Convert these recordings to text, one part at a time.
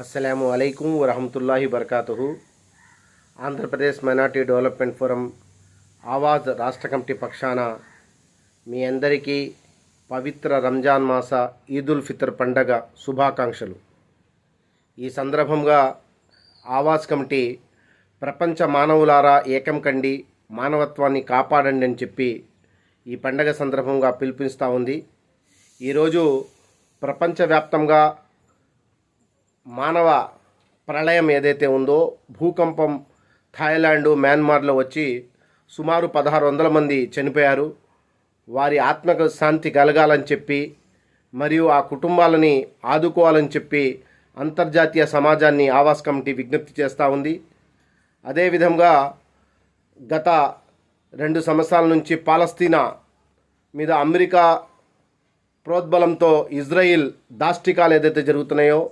అస్సలాము అలైకుం వరహమతుల్లాహి బర్కాతుహు. Andhra Pradesh minority development forum Awaaz రాష్ట్ర కమిటీ పక్షాన మీ అందరికీ పవిత్ర రంజాన్ మాస ఈదుల్ ఫితర్ పండగ శుభాకాంక్షలు. ఈ సందర్భంగా ఆవాజ్ కమిటీ ప్రపంచ మానవులారా ఏకం కండి మానవత్వాన్ని కాపాడండి అని చెప్పి ఈ పండగ సందర్భంగా పిలుపునిస్తూ ఉంది. ఈరోజు ప్రపంచవ్యాప్తంగా మానవ ప్రళయం ఏదైతే ఉందో భూకంపం థాయిలాండ్ మయన్మార్లో వచ్చి సుమారు పదహారు వందల మంది చనిపోయారు. వారి ఆత్మకు శాంతి కలగాలని చెప్పి మరియు ఆ కుటుంబాలని ఆదుకోవాలని చెప్పి అంతర్జాతీయ సమాజాన్ని ఆవాస్ కమిటీ విజ్ఞప్తి చేస్తూ ఉంది. అదేవిధంగా గత రెండు సంవత్సరాల నుంచి పాలస్తీనా మీద అమెరికా ప్రోద్బలంతో ఇజ్రాయిల్ దాష్టికాలు ఏదైతే జరుగుతున్నాయో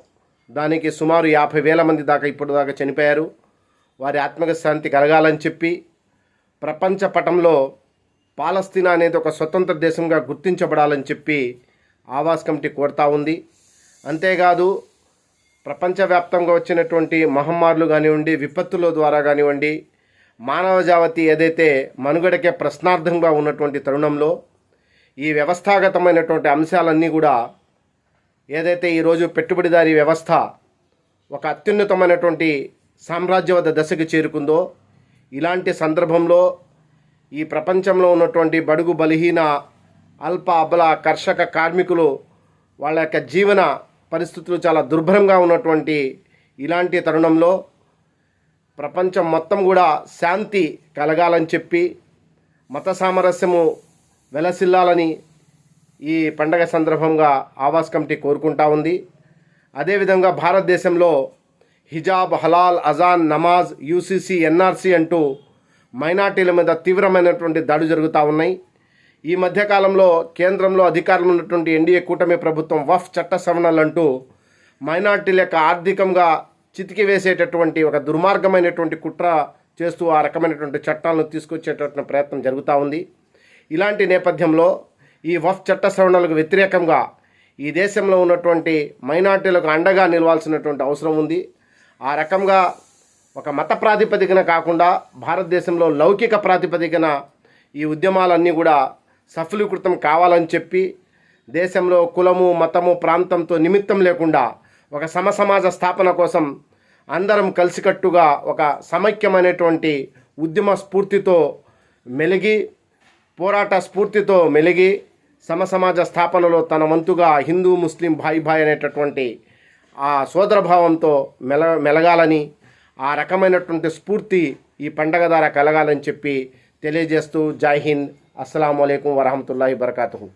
దానికి సుమారు యాభై వేల మంది దాకా ఇప్పుడు దాకా చనిపోయారు. వారి ఆత్మక శాంతి కలగాలని చెప్పి ప్రపంచ పటంలో పాలస్తీనా అనేది ఒక స్వతంత్ర దేశంగా గుర్తించబడాలని చెప్పి ఆవాస్ కమిటీ కోరుతా ఉంది. అంతేకాదు ప్రపంచవ్యాప్తంగా వచ్చినటువంటి మహమ్మారులు కానివ్వండి విపత్తుల ద్వారా కానివ్వండి మానవ జావతి ఏదైతే మనుగడకే ప్రశ్నార్థంగా ఉన్నటువంటి తరుణంలో ఈ వ్యవస్థాగతమైనటువంటి అంశాలన్నీ కూడా ఏదైతే ఈరోజు పెట్టుబడిదారీ వ్యవస్థ ఒక అత్యున్నతమైనటువంటి సామ్రాజ్యవాద దశకు చేరుకుందో ఇలాంటి సందర్భంలో ఈ ప్రపంచంలో ఉన్నటువంటి బడుగు బలహీన అల్ప అబల కర్షక కార్మికులు వాళ్ళ యొక్క జీవన పరిస్థితులు చాలా దుర్భరంగా ఉన్నటువంటి ఇలాంటి తరుణంలో ప్రపంచం మొత్తం కూడా శాంతి కలగాలని చెప్పి మత సామరస్యము వెలసిల్లాలని ఈ పండగ సందర్భంగా ఆవాస్ కమిటీ కోరుకుంటా ఉంది. అదేవిధంగా భారతదేశంలో హిజాబ్ హలాల్ అజాన్ నమాజ్ యూసీసీ ఎన్ఆర్సీ అంటూ మైనార్టీల మీద తీవ్రమైనటువంటి దాడులు జరుగుతూ ఉన్నాయి. ఈ మధ్యకాలంలో కేంద్రంలో అధికారంలో ఉన్నటువంటి ఎన్డీఏ కూటమి ప్రభుత్వం వఫ్ చట్ట సవరణలంటూ మైనార్టీల యొక్క ఆర్థికంగా చితికి వేసేటటువంటి ఒక దుర్మార్గమైనటువంటి కుట్ర చేస్తూ ఆ రకమైనటువంటి చట్టాలను తీసుకొచ్చేటటువంటి ప్రయత్నం జరుగుతూ ఉంది. ఇలాంటి నేపథ్యంలో ఈ వఫ్ చట్ట సవరణలకు వ్యతిరేకంగా ఈ దేశంలో ఉన్నటువంటి మైనార్టీలకు అండగా నిలవాల్సినటువంటి అవసరం ఉంది. ఆ రకంగా ఒక మత ప్రాతిపదికన కాకుండా భారతదేశంలో లౌకిక ప్రాతిపదికన ఈ ఉద్యమాలన్నీ కూడా సఫలీకృతం కావాలని చెప్పి దేశంలో కులము మతము ప్రాంతంతో నిమిత్తం లేకుండా ఒక సమసమాజ స్థాపన కోసం అందరం కలిసికట్టుగా ఒక సమైక్యమైనటువంటి ఉద్యమ స్ఫూర్తితో మెలిగి పోరాట స్ఫూర్తితో మెలిగి సమసమాజ స్థాపనలో తన వంతుగా హిందూ ముస్లిం భాయి భాయ్ అనేటటువంటి ఆ సోదరభావంతో మెల మెలగాలని ఆ రకమైనటువంటి స్ఫూర్తి ఈ పండగ ద్వారా కలగాలని చెప్పి తెలియజేస్తూ జై హింద్ అస్సలం అయికం వరహమతుల్లాహి వరకాతుహు